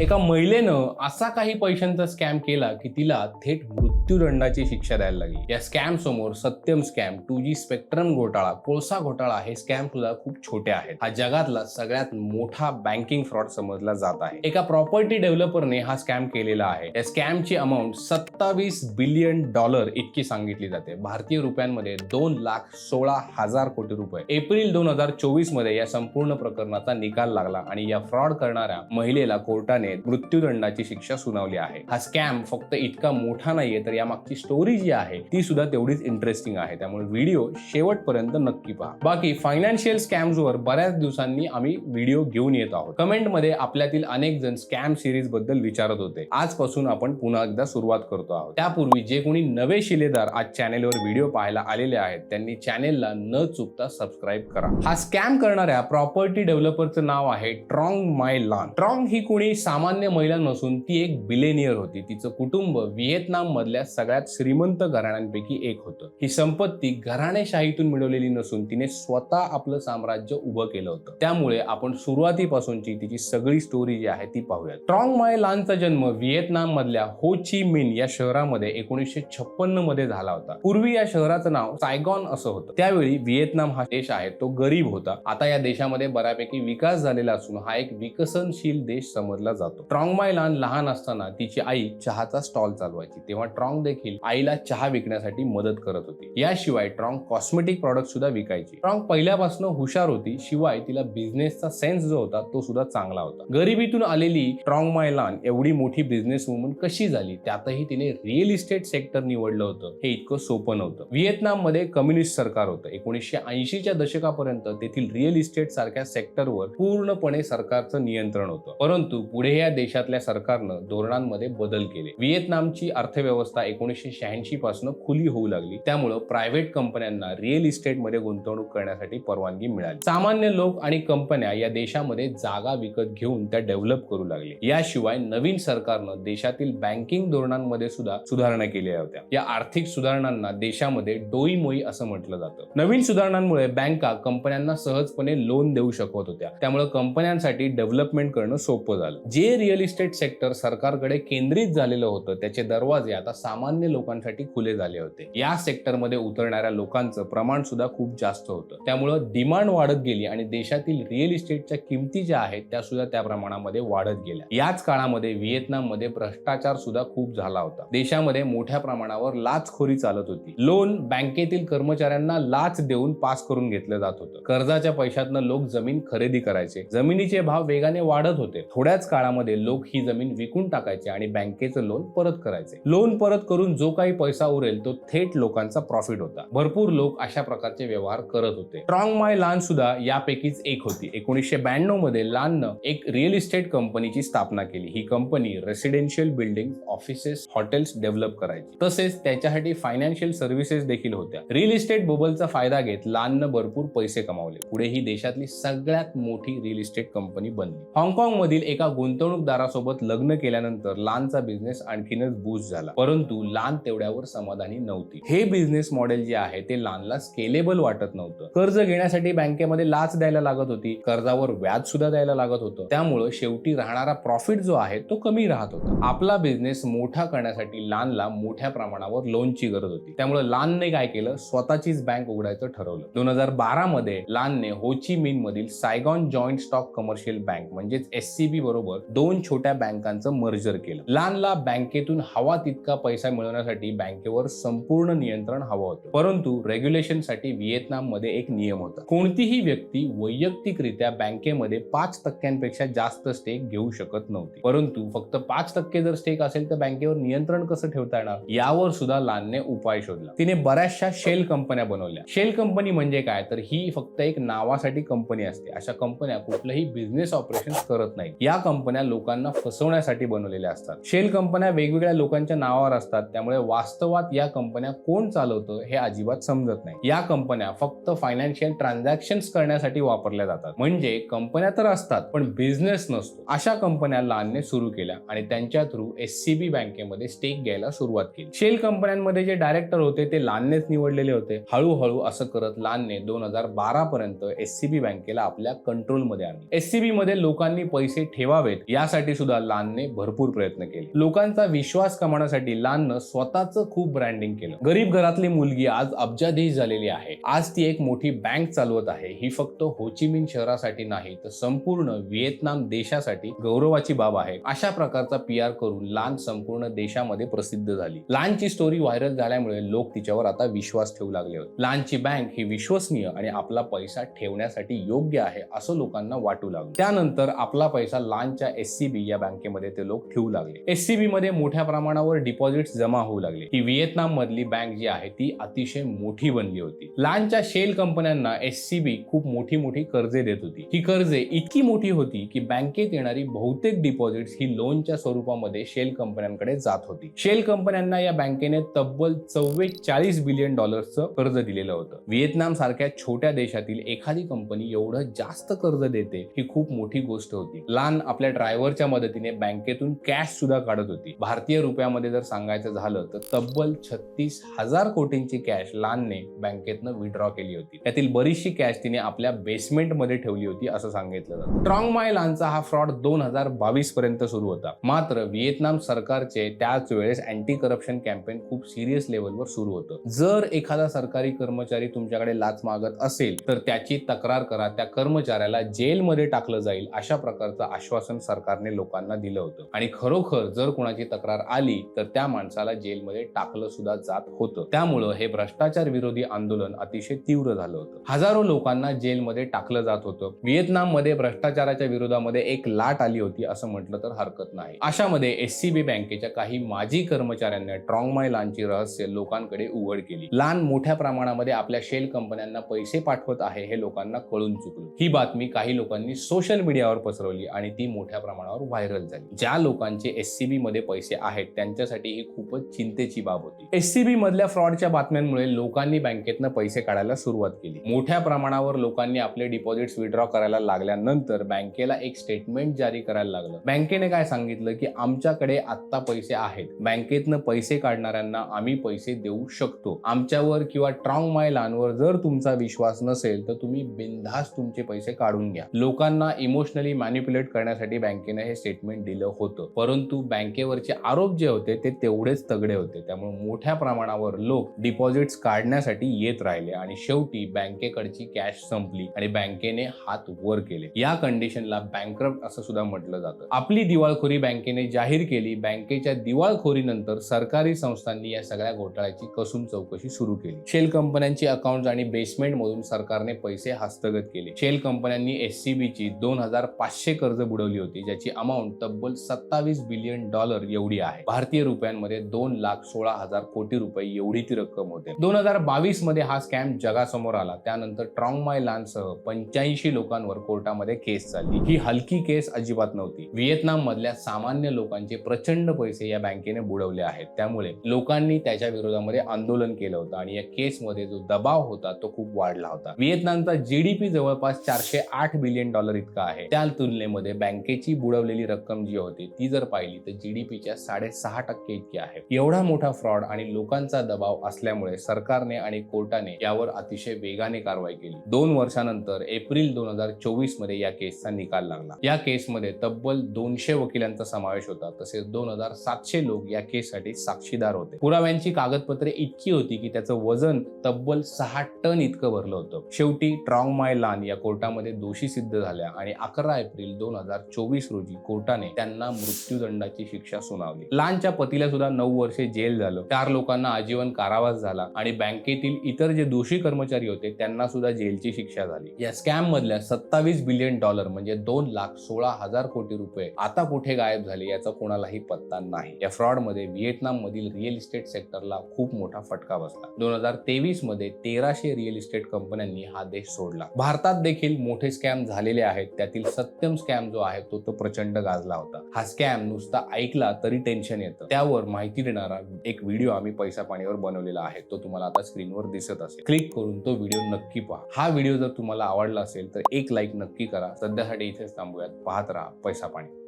एका महिलेनं असा काही पैशांचा स्कॅम केला की तिला थेट मृत्यूदंडाची शिक्षा द्यायला लागली. या स्कॅम समोर Satyam scam two G spectrum घोटाळा कोळसा घोटाळा हे स्कॅम सुद्धा खूप छोटे आहेत. हा जगातला सगळ्यात मोठा बँकिंग फ्रॉड समजला जात आहे. एका प्रॉपर्टी डेव्हलपरने हा स्कॅम केलेला आहे. या स्कॅमची अमाऊंट सत्तावीस बिलियन डॉलर इतकी सांगितली जाते. भारतीय रुपयांमध्ये दोन लाख सोळा हजार कोटी रुपये. एप्रिल दोन हजार चोवीसमध्ये या संपूर्ण प्रकरणाचा निकाल लागला आणि या फ्रॉड करणाऱ्या महिलेला कोर्टाने मृत्यूदंडाची शिक्षा सुनावली आहे. हा स्कॅम फक्त इतका मोठा नाहीये तर यामागची स्टोरी जी आहे ती सुद्धा तेवढीच इंटरेस्टिंग आहे. त्यामुळे व्हिडिओ शेवटपर्यंत नक्की पहा. बाकी फायनान्शियल स्कॅम्स वर बऱ्याच दिवसांनी आम्ही व्हिडिओ घेऊन येत आहोत. कमेंटमध्ये आपल्यातील अनेक जण स्कॅम सिरीजबद्दल विचारत होते. आजपासून आपण पुन्हा एकदा सुरुवात करतो आहोत. त्यापूर्वी जे कोणी नवे शिलेदार आज चॅनेलवर व्हिडिओ पाहायला आलेले आहेत त्यांनी चॅनेलला न चुकता सबस्क्राईब करा. हा स्कॅम करणाऱ्या प्रॉपर्टी डेव्हलपरचं नाव आहे ट्रॉंग माय लॉन ट्रॉंग ही कोणी सामान्य महिला नसून ती एक बिलेनियर होती. तिचं कुटुंब व्हिएतनाम मधल्या सगळ्यात श्रीमंत घराण्यांपैकी एक होतं. ही संपत्ती घराणेशाहीतून मिळवलेली नसून तिने स्वतः आपलं साम्राज्य उभं केलं होतं. त्यामुळे आपण सुरुवातीपासूनची तिची सगळी स्टोरी जी आहे ती पाहूया ट्रॉंग माय लानचा जन्म व्हिएतनाम मधल्या हो ची मिन या शहरामध्ये एकोणीसशे छप्पन्नमध्ये झाला होता. पूर्वी या शहराचं नाव सायगॉन असं होतं. त्यावेळी व्हिएतनाम हा देश आहे तो गरीब होता. आता या देशामध्ये बऱ्यापैकी विकास झालेला असून हा एक विकसनशील देश समजला जातो. ट्रॉंग माय लान लहान असताना तिची आई चहाचा स्टॉल चालवायची. तेव्हा ट्रॉंग देखील आईला चहा विकण्यासाठी मदत करत होती. याशिवाय ट्रॉंग कॉस्मेटिक प्रॉडक्ट सुद्धा विकायची. ट्रॉंग पहिल्यापासून हुशार होती शिवाय तिला बिझनेसचा सेन्स जो होता तो सुद्धा चांगला होता. गरिबीतून आलेली ट्रॉंग मायलान एवढी मोठी बिझनेस वुमन कशी झाली त्यातही तिने रिअल इस्टेट सेक्टर निवडलं होतं. हे इतकं सोपं नव्हतं. व्हिएतनाममध्ये कम्युनिस्ट सरकार होतं. एकोणीसशे ऐंशीच्या दशकापर्यंत तेथील रिअल इस्टेट सारख्या सेक्टरवर पूर्णपणे सरकारचं नियंत्रण होतं. परंतु पुढे या देशातल्या सरकारनं धोरणांमध्ये बदल केले. व्हिएतनामची अर्थव्यवस्था एकोणीसशे शहाऐंशी पासून खुली होऊ लागली. त्यामुळं प्रायव्हेट कंपन्यांना रिअल इस्टेटमध्ये गुंतवणूक करण्यासाठी परवानगी मिळाली. सामान्य लोक आणि कंपन्या या देशामध्ये जागा विकत घेऊन त्या डेव्हलप करू लागले. याशिवाय नवीन सरकारनं देशातील बँकिंग धोरणांमध्ये सुद्धा सुधारणा केल्या होत्या. या आर्थिक सुधारणांना देशामध्ये डोई मोई असं म्हटलं जातं. नवीन सुधारणांमुळे बँका कंपन्यांना सहजपणे लोन देऊ शकत होत्या. त्यामुळे कंपन्यांसाठी डेव्हलपमेंट करणं सोपं झालं. जे रिअल इस्टेट सेक्टर सरकारकडे केंद्रित झालेलं होतं त्याचे दरवाजे आता सामान्य लोकांसाठी खुले झाले होते. या सेक्टरमध्ये उतरणाऱ्या लोकांचं प्रमाण सुद्धा खूप जास्त होतं. त्यामुळं डिमांड वाढत गेली आणि देशातील रिअल इस्टेटच्या किमती ज्या आहेत त्या सुद्धा त्या प्रमाणामध्ये वाढत गेल्या. याच काळामध्ये व्हिएतनाममध्ये भ्रष्टाचार सुद्धा खूप झाला होता. देशामध्ये मोठ्या प्रमाणावर लाचखोरी चालत होती. लोन बँकेतील कर्मचाऱ्यांना लाच देऊन पास करून घेतलं जात होतं. कर्जाच्या पैशातनं लोक जमीन खरेदी करायचे. जमिनीचे भाव वेगाने वाढत होते. थोड्याच काळामध्ये लोक ही जमीन विकून टाकायचे आणि बँकेचं लोन परत करायचे. लोन परत करून जो काही पैसा उरेल तो थेट लोकांचा प्रॉफिट होता. भरपूर लोक अशा प्रकारचे व्यवहार करत होते. स्ट्रॉंग माय लान सुद्धा यापैकीच एक होती. एकोणीसशे ब्याण्णवमध्ये लाननं एक रिअल इस्टेट कंपनीची स्थापना केली. ही company residential building offices hotels develop करायची. तसेच त्याच्यासाठी फायनान्शियल सर्व्हिसेस देखील होत्या. रिअल इस्टेट बबलचा फायदा घेत लाननं भरपूर पैसे कमावले. पुढे ही देशातली सगळ्यात मोठी रिअल इस्टेट कंपनी बनली. हाँगकाँग मधील एका गुंतवणूकदारासोबत लग्न केल्यानंतर लानचा बिझनेस आणखीनच बूस्ट झाला. परंतु लान तेवढ्यावर समाधानी नव्हती. हे बिझनेस मॉडेल जे आहे ते लानला स्केलेबल वाटत नव्हतं. कर्ज घेण्यासाठी बँकेमध्ये लाच द्यायला लागत होती कर्जावर व्याज सुद्धा द्यायला लागत होतं. त्यामुळं शेवटी राहणारा प्रॉफिट जो आहे तो कमी राहत होता. आपला बिझनेस मोठा करण्यासाठी लानला मोठ्या प्रमाणावर लोनची गरज होती. त्यामुळे लानने काय केलं स्वतःचीच बँक उघडायचं ठरवलं. दोन हजार बारा मध्ये लानने होची मिन मधील Saigon joint stock commercial bank म्हणजेच एससीबी बरोबर दोन छोट्या बँकांचं मर्जर केलं. लानला बँकेतून हवा तितका पैसा मिळवण्यासाठी बँकेवर संपूर्ण नियंत्रण हवं होतं. परंतु रेग्युलेशनसाठी व्हिएतनाममध्ये एक नियम होता. कोणतीही व्यक्ती वैयक्तिकरित्या बँकेमध्ये पाच टक्क्यांपेक्षा जास्त स्टेक घेऊ शकत नव्हती. परंतु फक्त पाच टक्के जर स्टेक असेल तर बँकेवर नियंत्रण कसं ठेवता येणार? यावर सुद्धा लानने उपाय शोधला. तिने बऱ्याचशा शेल कंपन्या बनवल्या. शेल कंपनी म्हणजे काय? तर ही फक्त एक नावासाठी कंपनी असते. अशा कंपन्या कुठलंही बिझनेस ऑपरेशन करत नाहीत. या कंपन्या लोकांना फसवण्यासाठी बनवलेल्या असतात. शेल कंपन्या वेगवेगळ्या लोकांच्या नावावर असतात त्यामुळे वास्तवात या कंपन्या कोण चालवतं हे अजिबात समजत नाही. या कंपन्या फक्त फायनान्शियल ट्रान्झॅक्शन करण्यासाठी वापरल्या जातात. म्हणजे कंपन्या तर असतात पण बिझनेस नसतो. अशा कंपन्या लानने सुरू केल्या आणि त्यांच्या थ्रू एससीबी बँकेमध्ये स्टेक घ्यायला सुरुवात केली. शेल कंपन्यांमध्ये जे डायरेक्टर होते ते लाननेच निवडलेले होते. हळूहळू असं करत लानने दोन हजार बारा पर्यंत एससीबी बँकेला आपल्या कंट्रोलमध्ये आणले. एससीबी मध्ये लोकांनी पैसे ठेवावेत यासाठी सुद्धा लानने भरपूर प्रयत्न केले. लोकांचा विश्वास कमावण्यासाठी लाननं स्वतःचं खूप ब्रँडिंग केलं. गरीब घरातली मुलगी आज अब्जाधीश झालेली आहे. आज ती एक मोठी बँक चालवत आहे. ही फक्त होचिमिन शहरासाठी नाही तर संपूर्ण व्हिएतनाम देशासाठी गौरवाची बाब आहे. अशा प्रकारचा पी आर करून लान संपूर्ण देशामध्ये प्रसिद्ध झाली. लानची स्टोरी व्हायरल झाल्यामुळे लोक तिच्यावर आता विश्वास ठेवू लागले होते. लानची बँक ही विश्वसनीय आणि आपला पैसा ठेवण्यासाठी योग्य आहे असं लोकांना वाटू लागलं. त्यानंतर आपला पैसा लानच्या एससीबी या बँकेमध्ये ते लोक ठेवू लागले. एससीबी मध्ये मोठ्या प्रमाणावर डिपॉझिट जमा होऊ लागले. ही व्हिएतनाम मधली बँक जी आहे ती अतिशय मोठी बनली होती. लानच्या शेल कंपन्यांना एससीबी खूप मोठी मोठी कर्जे देत होती. ही कर्जे इतकी मोठी होती की बँकेत येणारी बहुतेक डिपॉझिट ही लोनच्या स्वरूपामध्ये शेल कंपन्यांकडे जात होती. शेल कंपन्यांना या बँकेने तब्बल चव्वेचाळीस बिलियन डॉलर्सचं कर्ज दिलेलं होतं. व्हिएतनाम सारख्या छोट्या देशातील एखादी कंपनी एवढं जास्त कर्ज देते ही खूप मोठी गोष्ट होती. लान आपल्या ड्रायव्हरच्या मदतीने बँकेतून कॅश सुद्धा काढत होती. भारतीय रुपयामध्ये जर सांगायचं झालं तर तब्बल छत्तीस हजार कोटींची कॅश लानने बँकेतनं विड्रॉ केली होती. त्यातील बरीचशी कॅश तिने आपल्या बेसमेंटमध्ये ठेवली होती असं सांगितलं जातं. स्ट्रॉंग माय लानचा हा फ्रॉड दोन हजार बावीस पर्यंत सुरू होता. मात्र व्हिएतनाम सरकारचे त्याच वेळेस अँटी करप्शन कॅम्पेन खूप सिरियस लेवलवर सुरू होतं. जर एखादा सरकारी कर्मचारी तुमच्याकडे लाच मागत असेल तर त्याची तक्रार करा. त्या कर्मचाऱ्याला जेलमध्ये टाकलं जाईल अशा प्रकारचं आश्वासन सरकारने लोकांना दिलं होतं. आणि खरोखर जर कोणाची तक्रार आली तर त्या माणसाला जेलमध्ये टाकलं सुद्धा जात होतं. त्यामुळं हे भ्रष्टाचार विरोधी आंदोलन अतिशय तीव्र झालं होतं. हजारो लोकांना जेलमध्ये टाकलं जात होतं. व्हिएतनाममध्ये भ्रष्टाचाराच्या विरोधामध्ये एक लाट आली होती असं म्हटलं तर हरकत नाही. अशामध्ये एससीबी बँकेच्या काही माजी कर्मचाऱ्यांनी ट्रॉंगमाय लानची रहस्य लोकांकडे उघड केली. लान मोठ्या प्रमाणामध्ये आपल्या शेल कंपन्यांना पैसे पाठवत आहे हे लोकांना कळून चुकलं. ही बातमी काही लोकांनी सोशल मीडियावर पसरवली आणि ती मोठ्या प्रमाणावर व्हायरल झाली. ज्या लोकांचे एससीबी मध्ये पैसे आहेत त्यांच्यासाठी ही खूपच चिंतेची बाब होती. एससीबी मधल्या फ्रॉडच्या बातम्यांमुळे लोकांनी बँकेतनं पैसे काढायला सुरुवात केली. मोठ्या प्रमाणावर लोकांनी आपले डिपॉझिट्स विड्रॉ करायला लागल्यानंतर बँकेला एक स्टेटमेंट जारी करायला लागलं. बँकेने काय सांगितलं की आमच्याकडे आत्ता पैसे आहेत. बँकेतनं पैसे काढणाऱ्यांना आम्ही पैसे देऊ शकतो. आमच्यावर किंवा ट्रॉंग माय लानवर जर तुमचा विश्वास नसेल तर तुम्ही बिनधास्त तुमचे पैसे काढून घ्या. लोकांना इमोशनली मॅनिप्युलेट करण्यासाठी बँकेने हे स्टेटमेंट दिलं होतं. परंतु बँकेवरचे आरोप जे होते ते तेवढेच तगडे होते. त्यामुळे मोठ्या प्रमाणावर लोक डिपॉझिट्स काढण्यासाठी येत राहिले आणि शेवटी बँकेकडची कॅश संपली आणि बँकेने हात वर केले. या कंडिशनला बँकरप्ट असं सुद्धा म्हटलं जातं. आपली दिवाळखोरी बँकेने जाहीर केली. बँकेच्या दिवाळखोरीनंतर सरकारी संस्थांनी या सगळ्या घोटाळ्याची कसून चौकशी सुरू केली. शेल कंपन्यांची अकाउंट आणि बेसमेंट मधून सरकारने पैसे हस्तगत केले. शेल कंपन्यांनी एससीबी ची दोन हजार पाचशे कर्ज बुडवली होती ज्याची अमाऊंट तब्बल सत्तावीस बिलियन डॉलर एवढी आहे. भारतीय रुपयांमध्ये दोन लाख सोळा हजार कोटी रुपये एवढी ती रक्कम होते. दोन हजार बावीसमध्ये हा स्कॅम जगासमोर आला. त्यानंतर ट्रॉंग माय लानसह पंच्याऐंशी लोकांवर कोर्टामध्ये केस चालली. ही हलकी केस अजिबात नव्हती. व्हिएतनाम मधल्या सामान्य लोकांचे प्रचंड पैसे या बँकेने बुडवले आहेत. त्यामुळे लोकांनी त्याच्या विरोधामध्ये आंदोलन केलं होतं आणि या केसमध्ये जो दबाव होता तो खूप वाढला होता. व्हिएतनामचा जीडीपी जवळपास चारशे आठ बिलियन डॉलर इतका आहे. त्या तुलनेमध्ये बँकेची बुडवलेली रक्कम जी होती ती जर पाहिली तर जीडीपीच्या साडेसहा टक्के इतकी आहे. एवढा मोठा फ्रॉड आणि लोकांचा दबाव असल्यामुळे सरकारने आणि कोर्टाने यावर अतिशय वेगाने कारवाई केली. दोन वर्षानंतर एप्रिल दोन हजार चोवीसमध्ये या केसचा निकाल लागला. या केसमध्ये तब्बल दोनशे वकिलांचा समावेश होता तसेच दोन हजार सातशे लोक या केससाठी साक्षीदार होते. पुराव्यांची कागदपत्रे इतकी होती की त्याचं वजन तब्बल सहा टन इतकं भरलं होतं. शेवटी ट्रॉंग माय लान या कोर्टामध्ये दोषी सिद्ध झाल्या आणि अकरा एप्रिल दोन हजार चोवीस रोजी कोर्टाने त्यांना मृत्यूदंडाची शिक्षा सुनावली. लानच्या पतीला सुद्धा नऊ वर्षे जेल झालं. चार लोकांना आजीवन कारावास झाला आणि बँकेतील इतर जे दोषी कर्मचारी होते त्यांना सुद्धा जेलची शिक्षा झाली. या स्कॅम मधल्या सत्तावीस बिलियन डॉलर म्हणजे दोन लाख सोळा हजार कोटी रुपये आता कुठे गायब झाले याचा कोणालाही पत्ता नाही. या फ्रॉडमध्ये व्हिएतनाम मधील रिअल इस्टेट सेक्टरला खूप मोठा फटका बसला. दोन हजार तेवीसमध्ये तेराशे रिअल इस्टेट कंपन्यांनी हा देश सोडला. भारतात देखील मोठे स्कॅम झालेले आहेत. त्यातील सत्यम स्कॅम जो आहे तो तो प्रचंड गाजला होता. हा स्कॅम नुसता ऐकला तरी टेन्शन येतं. त्यावर माहिती देणारा एक व्हिडिओ आम्ही पैसा पाणीवर बनवलेला आहे तो तुम्हाला आता स्क्रीनवर दिसत असेल. क्लिक करून तो व्हिडिओ नक्की पहा. हा व्हिडिओ जर तुम्हाला आवडला असेल तर एक लाईक नक्की करा. सध्यासाठी इथेच थांबूयात. पाहत राहा पैसा पाणी.